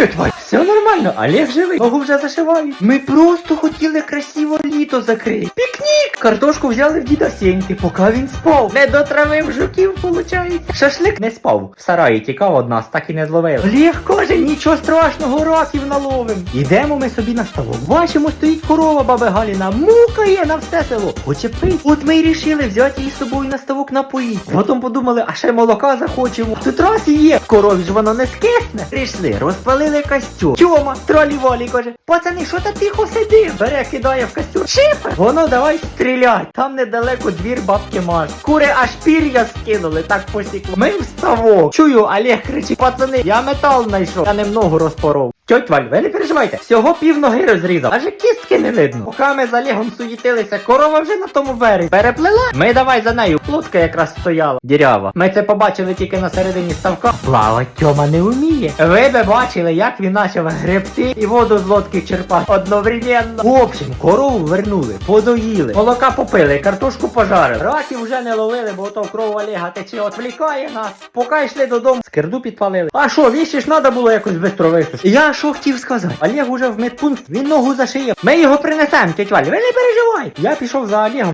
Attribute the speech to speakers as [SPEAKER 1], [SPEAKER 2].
[SPEAKER 1] Тьоть Валь, все нормально, Олег живий, ногу вже зашивають. Ми просто хотіли красиво літо закрити. Пікнік! Картошку взяли в діда Сеньки, поки він спав. Не дотравив жуків, виходить. Шашлик не спав. В сараї тікав од нас, так і не зловив. Олег каже, нічого страшного, раків наловим. Ідемо ми собі на ставок. Бачимо, стоїть корова баби Галіна, мукає на все село. Хоче пить. От ми й рішили взяти її з собою на ставок напоїть. Потім подумали, а ще молока захочемо. Тут раз і є. В корові ж воно не скисне. Прийшли, розпалили костюм. Тьома, тролі-волі, каже, пацани, що ти тихо сиди? Бере, кидає в костюм. Шифер! Воно давай стрілять. Там недалеко двір бабки Маш. Кури аж пір'я скинули, так посікло. Ми в ставок. Чую, Олег кричить, пацани, я метал знайшов. Я немного розпоров. Тьоть Валь, ви не переживайте, всього пів ноги розрізав, аже кістки не видно. Поки ми з Олегом суїтилися, корова вже на тому березі. Переплила? Ми давай за нею. Лодка якраз стояла, дірява. Ми це побачили тільки на середині ставка. Плавать Тьома не вміє. Ви би бачили, як він почав гребти і воду з лодки черпати одновременно. В общем, корову вернули, подоїли, молока попили, картошку пожарили. Раків вже не ловили, бо то кров Олега тече, отвлікає нас. Поки йшли додому, скирду підпалили. А що, віші ж треба було якось бистро висушити. Я що хотів сказати? Олег уже в медпункт, він ногу зашиє. Ми його принесемо, тетя Валя, ви не переживай. Я пішов за Олегом.